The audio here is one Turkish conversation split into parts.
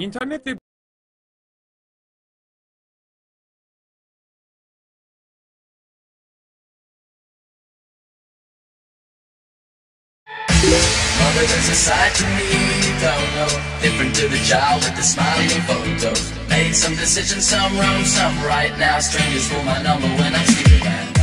İnternet ve Mother, there's a side to me you don't know. Different to the child with the smiling photos. Made some decisions, some wrong, some right. Now strangers for my number when I'm sleeping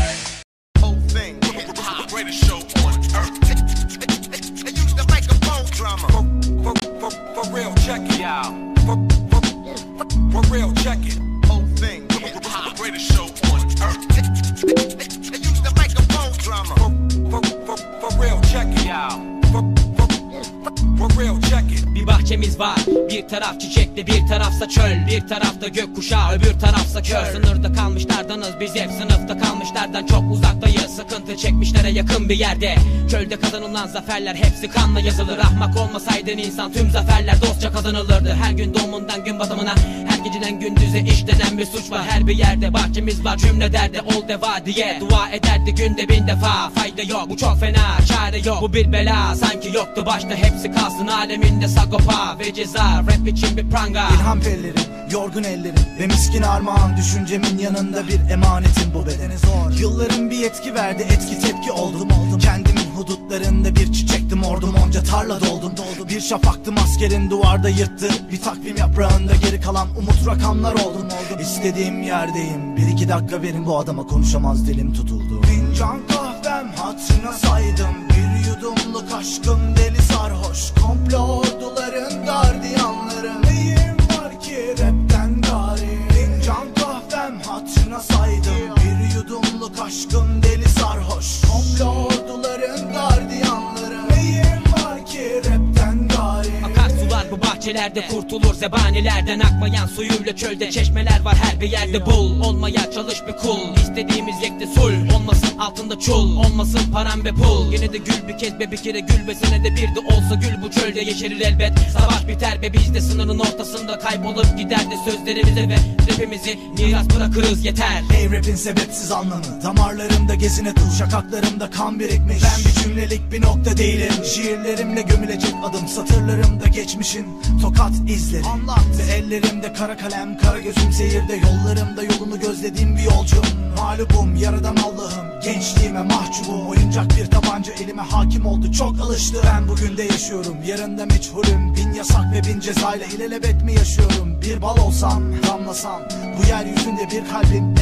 it. Bir bahçemiz var Bir taraf çiçekli bir tarafsa çöl. Bir tarafta gökkuşağı öbür tarafsa kör. Sınırda kalmışlardanız biz hep. Sınıfta kalmışlardan çok uzaktayız. Sıkıntı çekmişlere yakın bir yerde. Çölde kazanılan zaferler hepsi kanla yazılır. Ahmak olmasaydın insan tüm zaferler dostça kazanılırdı. Her gün doğumundan gün batımına Her geceden gündüze işlenen bir suç var. Her bir yerde bahçemiz var cümle derde ol deva diye. Dua ederdi günde bin defa Fayda yok. Bu çok fena çare yok. Bu bir bela sanki yoktu başta. Hepsi kalsın aleminde sagopa ve ceza Rap için bir pranga. İlham pellerim, yorgun ellerim Ve miskin armağan düşüncemin yanında bir emanetim bu bedene zor. Yılların bir etki verdi etki tepki oldum. Oldum Kendimin hudutlarında bir çiçektim ordum onca tarla doldum. Doldu Bir şafaktım askerin duvarda yırttı. Bir takvim yaprağında geri kalan umut rakamlar oldum oldum. İstediğim yerdeyim bir iki dakika verin bu adama konuşamaz dilim tutuldu. Fincan kahvem hatırına saydım bahçelerde kurtulur zebanilerden Akmayan suyuyla çölde çeşmeler var her bir yerde bul. Olmaya çalış bir kul. İstediğimiz yekte sul. Olmasın altında çul. Olmasın param ve pul. Yine de gül bir kez be bir kere gül ve senede bir de olsa gül. Bu çölde yeşerir elbet. Savaş biter be biz de sınırın ortasında kaybolup gider de sözlerimize ve rapimizi miras bırakırız yeter. Ey rapin sebepsiz anlamı. Damarlarımda gezine dur şakaklarımda kan birikmiş. Ben bir cümlelik bir nokta değilim. Şiirlerimle gömülecek adım Satırlarımda geçmişin tokat izleri. Anlat. Ve ellerimde kara kalem kara gözüm seyirde. Yollarımda yolumu gözlediğim bir yolcum. Mağlubum yaradan Allah'ım. Gençliğime mahcubum. Oyuncak bir tabanca elime hakim oldu. Çok alıştı Ben bugün de yaşıyorum. Yarın da meçhulüm. Bin yasak ve bin cezayla ilelebet mi yaşıyorum? Bir bal olsam damlasam Bu yeryüzünde bir kalbim